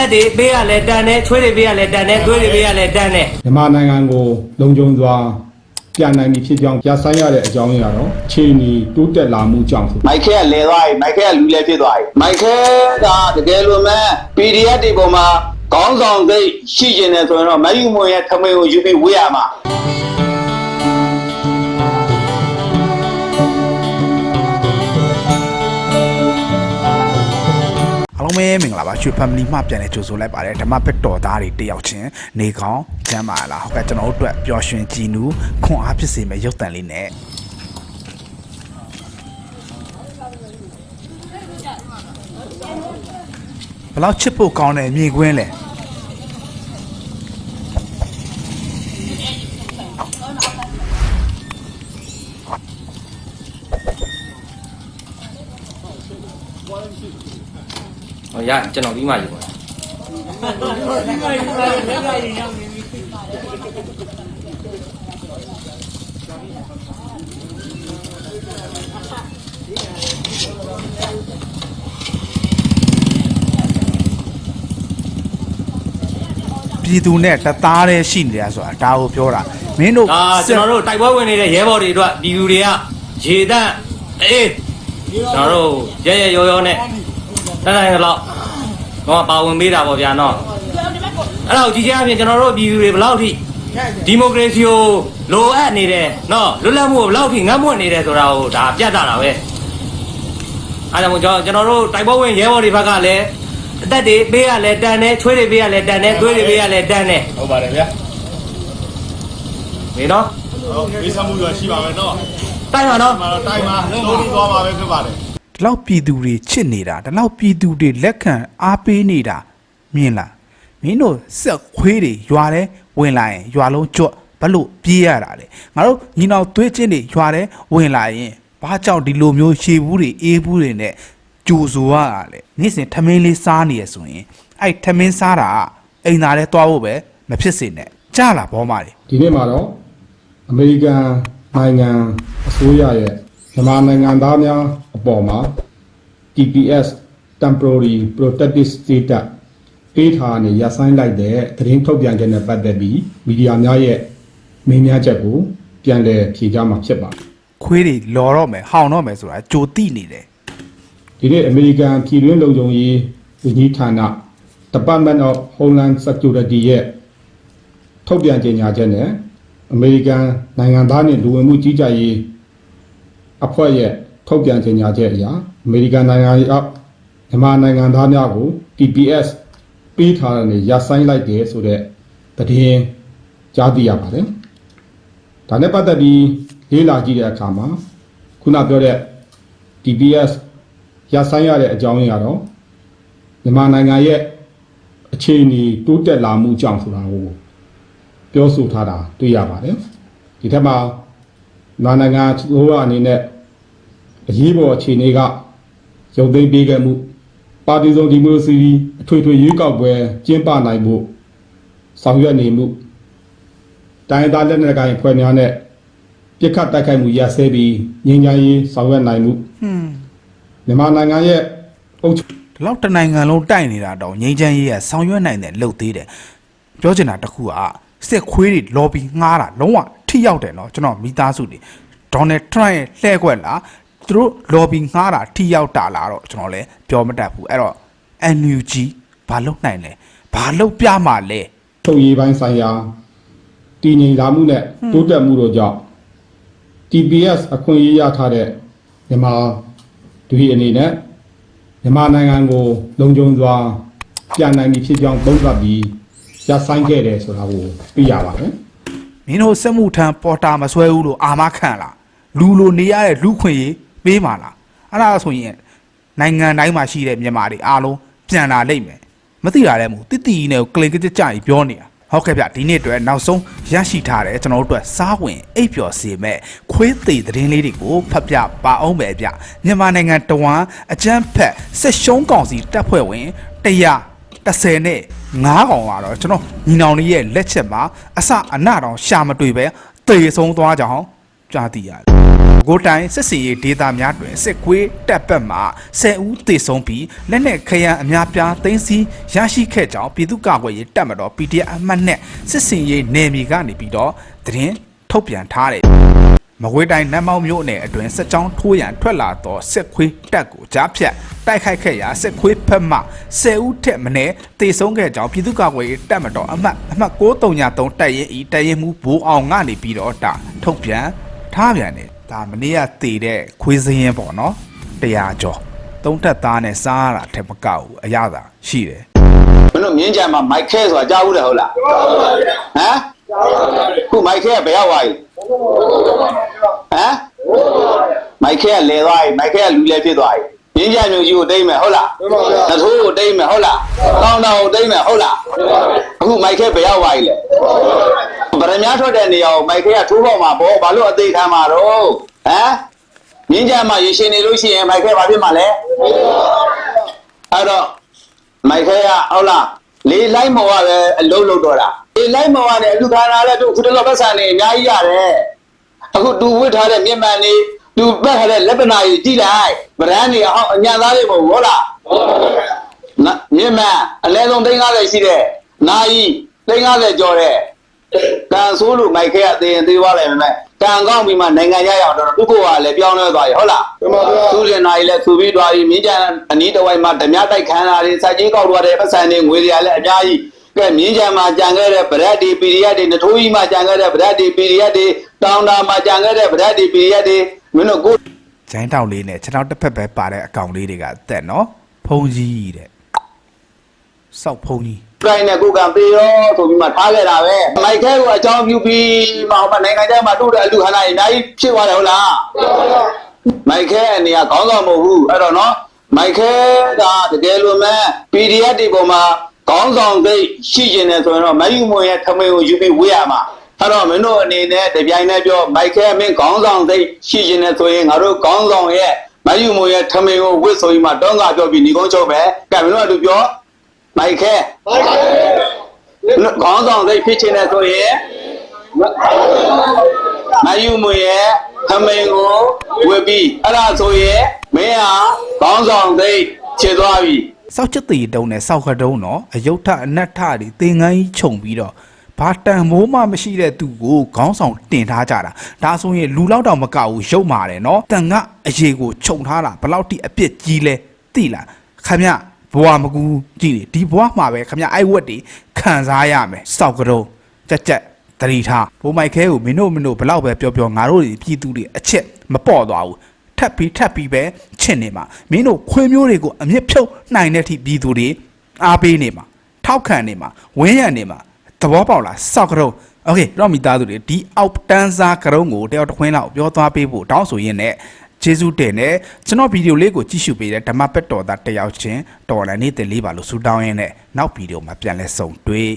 သက်တွေပေးရလဲတန်တယ်ချွေးတွေပေးရလဲတန်တယ်သွေးတွေပေးရလဲတန်တယ်မြန်မာနိုင်ငံကိုလုံခြုံစွာပြန်နိုင်ပြီဖြစ်ကြောင်းပြဆိုင်ရတဲ့အကြောင်းအရာတော့ခြေနီတိုးတက်လာမှုကြောင့်ဆိုမိုက်ခဲကလဲသွားပြီမိုက်ခဲကလူလဲဖြစ်သွားပြီမိုက်ခဲကတကယ်လို့မဲ့ PDF တွေပေါ်မှာခေါင်းဆောင်သိရှိကျင်တယ်ဆိုရင်တော့မယူမွန်ရဲ့ထမင်းကိုယူပြီးဝေးရမှာ လုံးပဲမင်္ဂလာပါရွှေ family မှပြန်လဲကြိုဆိုလိုက်ပါတယ်ဓမ္မပက်တော်သားတွေတယောက်ချင်းနေကောင်းကျမ်းပါလားဟုတ်ကဲ့ကျွန်တော်တို့အတွက်ပျော်ရွှင်ကြည်နူးခွန်အားဖြစ်စေမယ့်ရုပ်တံလေးနဲ့ဘယ်လောက်ချစ်ဖို့ကောင်းတဲ့မြေကွင်းလဲ ရကျွန်တော်ပြီးမှယူပါပြည်သူနဲ့တသားတည်းရှိနေတာဆိုတာဒါကိုပြောတာမင်းတို့ဒါကျွန်တော်တို့တိုက်ပွဲဝင်နေတဲ့ရဲဘော်တွေအတွက်ဒီလူတွေကရေတန့်အေးကျွန်တော်တို့ရဲရဲရောရောနဲ့တန်းတိုင်းတော့ တော့ပါဝင်ပေးတာပေါ့ဗျာနော်အဲ့တော့ဒီကြားအပြင်ကျွန်တော်တို့ပြည်သူတွေဘယ်လောက်ထိဒီမိုကရေစီကိုလိုအပ်နေတယ်နော်လွတ်လပ်မှုကိုဘယ်လောက်ထိငတ်မွတ်နေတယ်ဆိုတာကိုဒါပြတ်တာတာပဲအဲ့ဒါမို့ကျွန်တော်ကျွန်တော်တို့တိုက်ပွဲဝင်ရဲဘော်တွေဘက်ကလည်းအသက်တွေပေးရလဲတန်တယ်ချွေးတွေပေးရလဲတန်တယ်သွေးတွေပေးရလဲတန်တယ်ဟုတ်ပါတယ်ဗျာနေနော်ဟုတ်မေးစမှုရရှိပါမယ်နော်တိုက်ပါနော်ဒီမှာတော့တိုင်းမှာလုံးပြီးသွားပါပဲဖြစ်ပါတယ် ဒီလောက်ပြည်သူတွေချစ်နေတာဒီလောက်ပြည်သူတွေလက်ခံအားပေးနေတာမြင်လားမင်းတို့စက်ခွေးတွေရွာထဲဝင်လာရင်ရွာလုံးကြော့ဘလို့ပြေးရတာလေငါတို့ညီနောင်သွေးချင်းတွေရွာထဲဝင်လာရင်ဘာကြောင့်ဒီလိုမျိုးရှေးဘူးတွေအေးဘူးတွေနဲ့ကြိုဆိုရတာလေနေ့စဉ်ထမင်းလေးစားနေရဆိုရင်အဲ့ထမင်းစားတာကအိမ်သားလဲတွားဖို့ပဲမဖြစ်စေနဲ့ကြားလာဘောမတွေဒီနေ့မှာတော့အမေရိကန်နိုင်ငံအစိုးရရဲ့ မြန်မာနိုင်ငံသားများအပေါ်မှာ TPS temporary protective status ပေးထားနေရဆိုင်လိုက်တဲ့သတင်းထုတ်ပြန်ချက်နဲ့ပတ်သက်ပြီးမီဒီယာများရဲ့မေးမြန်းချက်ကိုပြန်လည်ဖြေကြားမှာဖြစ်ပါတယ်ခွေးတွေလော်တော့မယ်ဟောင်တော့မယ်ဆိုတာကြိုတိနေတယ်ဒီနေ့အမေရိကန်ပြည်တွင်းလုံခြုံရေးဝန်ကြီးဌာန Department of Homeland Security ရဲ့ထုတ်ပြန်ကြေညာချက်နဲ့အမေရိကန်နိုင်ငံသားနဲ့လူဝင်မှုကြီးကြပ်ရေး အဖွဲ့ရဲ့ထုတ်ပြန်ကြေညာချက်အရအမေရိကန်နိုင်ငံရဲ့အောက်မြန်မာနိုင်ငံသားများကို TPS ပေးထားတဲ့နေရဆိုင်လိုက်တယ်ဆိုတဲ့သတင်းကြားသိရပါတယ်။ဒါနဲ့ပတ်သက်ပြီးလေးလာကြည့်တဲ့အခါမှာခုနပြောတဲ့ TPS ရဆိုင်ရတဲ့အကြောင်းရင်းကတော့မြန်မာနိုင်ငံရဲ့အခြေအနေတိုးတက်လာမှုကြောင့်ဆိုတာကိုပြောဆိုထားတာတွေ့ရပါတယ်ဒီထက်မှာမြန်မာနိုင်ငံလိုရအနေနဲ့ အရေးပေါ်အခြေအနေကရုပ်သိမ်းပေးခဲ့မှုပါတီစုံဒီမိုကရေစီအထွေထွေရွေးကောက်ပွဲကျင်းပနိုင်မှုဆောင်ရွက်နေမှုတိုင်းသားလက်နက်ကိုင်ဖွဲ့များနဲ့ပြစ်ခတ်တိုက်ခိုက်မှုရဆဲပြီးငြိမ်းချမ်းရေးဆောင်ရွက်နိုင်မှုမြန်မာနိုင်ငံရဲ့အုပ်ချုပ်လောက်တနိုင်ငံလုံးတိုက်နေတာတော့ငြိမ်းချမ်းရေးကဆောင်ရွက်နိုင်တယ်လို့သေးတယ်ပြောချင်တာတခုကစစ်ခွေးတွေလော်ဘီငှားတာလုံးဝထိရောက်တယ်နော်ကျွန်တော်မိသားစုတွေဒေါ်နယ်ထရန့်ရဲ့လှဲ့ကွက်လား သူတို့ lobby ငှားတာထိရောက်တာလားတော့ကျွန်တော်လည်းပြောမတတ်ဘူးအဲ့တော့ NUG ဘာလုပ်နိုင်လဲဘာလုပ်ပြမှာလဲချုပ်ရေးပိုင်းဆိုင်ရာတည်ငြိမ်လာမှုနဲ့တိုးတက်မှုတို့ကြောင့် TPS အခွင့်အရေးရထားတဲ့မြန်မာတွေအနေနဲ့မြန်မာနိုင်ငံကိုလုံခြုံစွာပြန်နိုင်ပြီဖြစ်ကြောင်းသုံးသပ်ပြီးရဆိုင်ခဲ့တယ်ဆိုတာကိုသိရပါတယ်မင်းတို့စက်မှုထမ်းပေါ်တာမဆွဲဘူးလို့အာမခံလားလူလိုနေရတဲ့လူခွင့်ရေး ပေးမှာလားအဲ့ဒါဆိုရင်နိုင်ငံတိုင်းမှာရှိတဲ့မြန်မာတွေအားလုံးပြန်လာလိမ့်မယ်မသိတာလည်းမဟုတ်တိတိနဲ့ကိုကလင်ကကြကြကြီးပြောနေတာဟုတ်ကဲ့ဗျဒီနေ့အတွက်နောက်ဆုံးရရှိထားတဲ့ကျွန်တော်တို့အတွက်စားဝင်အိပ်ပျော်စေမဲ့ခွေးသေးသတင်းလေးတွေကိုဖတ်ပြပါအောင်ပဲဗျမြန်မာနိုင်ငံတဝမ်းအကျန်းဖက်ဆက်ရှုံးကောင်စီတပ်ဖွဲ့ဝင်100 30နဲ့9កောင်ကတော့ကျွန်တော်ညီနောင်လေးရဲ့လက်ချက်မှာအစအနတောင်ရှာမတွေ့ပဲတေဆုံးသွားကြအောင်ကြားသိရတယ်။အခု ကိုယ်တိုင်စစ်စီရေးဒေတာများတွင်စစ်ကွေးတပ်ပတ်မှ10ဦးသေဆုံးပြီးလက်နက်ခရံအများပြားသိမ်းဆည်းရရှိခဲ့ကြောင်းပြည်သူ့ကာကွယ်ရေးတပ်မတော် PDF အမှတ်နဲ့စစ်စင်ရေးနယ်မြေကနေပြီးတော့သတင်းထုတ်ပြန်ထားတယ်မကွေးတိုင်းနတ်မောင်မြို့နယ်အတွင်းစစ်ကြောင်းထိုးရန်ထွက်လာသောစစ်ခွေးတပ်ကိုကြားဖြတ်တိုက်ခိုက်ခဲ့ရာစစ်ခွေးဖက်မှ10ဦးထက်မနည်းတေဆုံးခဲ့ကြောင်းပြည်သူ့ကာကွယ်ရေးတပ်မတော်အမှတ်အမှတ်933တပ်ရင်ဤတပ်ရင်မှုဘိုးအောင်ကနေပြီးတော့ဒါထုတ်ပြန်ထားပြန်တယ် ဒါမနေ့ကတည်တဲ့ခွေးစင်းပေါ့နော်တရားကျော်သုံးထက်သားနဲ့စားရတာထက်မကောက်ဘူးအရသာရှိတယ်မင်းတို့မြင်းကြံမှာမိုက်ခဲဆိုတာကြားဘူးလေဟုတ်လားဟမ်ခုမိုက်ခဲကဘယ်ရောက်သွားပြီဟမ်မိုက်ခဲကလဲသွားပြီမိုက်ခဲကလူလဲဖြစ်သွားပြီမြင်းကြံမျိုးကြီးကိုတိမ့်မယ်ဟုတ်လားသထိုးကိုတိမ့်မယ်ဟုတ်လားကောင်းတောင်ကိုတိမ့်မယ်ဟုတ်လားအခုမိုက်ခဲဘယ်ရောက်သွားပြီလဲ ဗရမ ्या ထွက်တဲ့နေရာကိုမိုက်ခဲကထိုးပေါက်မှာပေါ့ဘာလို့အသေးခံမှာတော့ဟမ်မြင်းကြံမှာရေရှင်နေလို့ရှိရင်မိုက်ခဲဘာဖြစ်မှာလဲအဲ့တော့မိုက်ခဲရဟုတ်လားလေလိုက်မော်ကပဲအလုံးလုံးတော့တာလေလိုက်မော်ကလည်းအလူခါနာလည်းသူခုတလောပတ်ဆန်နေအများကြီးရတယ်အခုသူဝစ်ထားတဲ့မြင့်မှန်နေသူပတ်ထားတဲ့လက်ပနာကြီးကြည့်လိုက်ဗရန်နေအောင်အညာသားလေးမဟုတ်ဘူးဟုတ်လားနာမြင့်မှန်အလဲဆုံး350ရှိတဲ့နာယီ350ကျော်တဲ့ကံ ဆိုးလို့မိုက်ခဲကသေရင်သေးသွားလိုက်မယ်ကံကောင်းပြီးမှနိုင်ငံရရအောင်တော့သူ့ကိုယ်ကလည်းပြောင်းလဲသွားပြီဟုတ်လားသူ့လင်နာရီလည်းသူပြီးသွားပြီမြင်းကြံအနီးတစ်ဝိုက်မှာဓမြတိုက်ခန်းလာတွေစက်ကြီးကောက်သွားတယ်ပတ်စံတွေငွေတွေလည်းအများကြီးကဲမြင်းကြံမှာကြံခဲ့တဲ့ဗရက်ဒီပီရီယက်တွေနထိုးကြီးမှာကြံခဲ့တဲ့ဗရက်ဒီပီရီယက်တွေတောင်တာမှာကြံခဲ့တဲ့ဗရက်ဒီပီရီယက်တွေမင်းတို့ကိုဂျိုင်းတောင်လေးနဲ့ခြေထောက်တစ်ဖက်ပဲပါတဲ့အကောင်လေးတွေကတက်နော်ဖုံးကြီးတဲ့စောက်ဖုံးကြီး တိုင်းနဲ့ကိုကံပေးရောဆိုပြီးမှထားခဲ့တာပဲမိုက်ခဲကိုအကြောင်းပြုပြီးမှဟိုမှာနိုင်ငံခြားမှာတို့တဲ့အလူခန္ဓာအများကြီးဖြစ်သွားတယ်ဟုတ်လားမိုက်ခဲအနေကခေါင်းဆောင်မဟုတ်ဘူးအဲ့တော့နော်မိုက်ခဲကတကယ်လို့မဲ့ PDF တွေပေါ်မှာခေါင်းဆောင်သိရှိကျင်တယ်ဆိုရင်တော့မယူမွန်ရဲ့ထမင်းကိုယူပြီးဝေးရမှာအဲ့တော့မင်းတို့အနေနဲ့တပြိုင်တည်းပြောမိုက်ခဲမင်းခေါင်းဆောင်သိရှိကျင်တယ်ဆိုရင်ငါတို့ခေါင်းဆောင်ရဲ့မယူမွန်ရဲ့ထမင်းကိုဝစ်ဆိုပြီးမှတောင်းကပြောပြီးညီကုန်းချုပ်ပဲကဲမင်းတို့ကသူပြော မိုက်ခဲခေါင်းဆောင်သိဖြစ်ချင်တယ်ဆိုရင်မယူမွန်ရဲ့ထမင်းကိုဝစ်ပြီးအဲ့ဒါဆိုရင်မင်းဟာခေါင်းဆောင်သိချေသွားပြီစောက်ချက်တီတုံးနဲ့စောက်ကတုံးတော့အယုတ်ထအနတ်ထတွေသင်္ကန်းကြီးခြုံပြီးတော့ဘာတန်မိုးမှမရှိတဲ့သူကိုခေါင်းဆောင်တင်ထားကြတာဒါဆိုရင်လူလောက်တောင်မကဘူးရုပ်မာတယ်နော်တန်ကအရေးကိုခြုံထားတာဘယ်လောက်ထိအပြစ်ကြီးလဲသိလားခမရ ဘွားမကူကြည့်လေဒီဘွားမှာပဲခမရအိုက်ဝက်တွေခံစားရမယ်စောက်ကတုံးကြက်ကြက်တတိထားဘိုးမိုက်ခဲကိုမင်းတို့မင်းတို့ဘယ်လောက်ပဲပြောပြောငါတို့တွေပြည်သူတွေအချက်မပေါ့သွားဘူး ထပ်ပြီးထပ်ပြီးပဲချစ်နေမှာမင်းတို့ခွေးမျိုးတွေကိုအမြင့်ဖြုတ်နိုင်တဲ့အထိပြည်သူတွေအားပေးနေမှာထောက်ခံနေမှာဝင်းရံနေမှာသဘောပေါက်လားစောက်ကြတော့โอเคတော့မိသားစုတွေဒီအောက်တန်းစားကရုံးကိုတယောက်တစ်ခွင်းလောက်ပြောသွားပေးဖို့တောင်းဆိုရင်းနဲ့ ကျေးဇူးတင်တယ်ကျွန်တော်ဗီဒီယိုလေးကိုကြည့်ရှုပေးတဲ့ဓမ္မပက်တော်သားတယောက်ချင်းတော်လည်းနေတဲ့လေးပါလို့ဆူတောင်းရင်းနဲ့နောက်ဗီဒီယိုမှာပြန်လဲဆုံတွေ့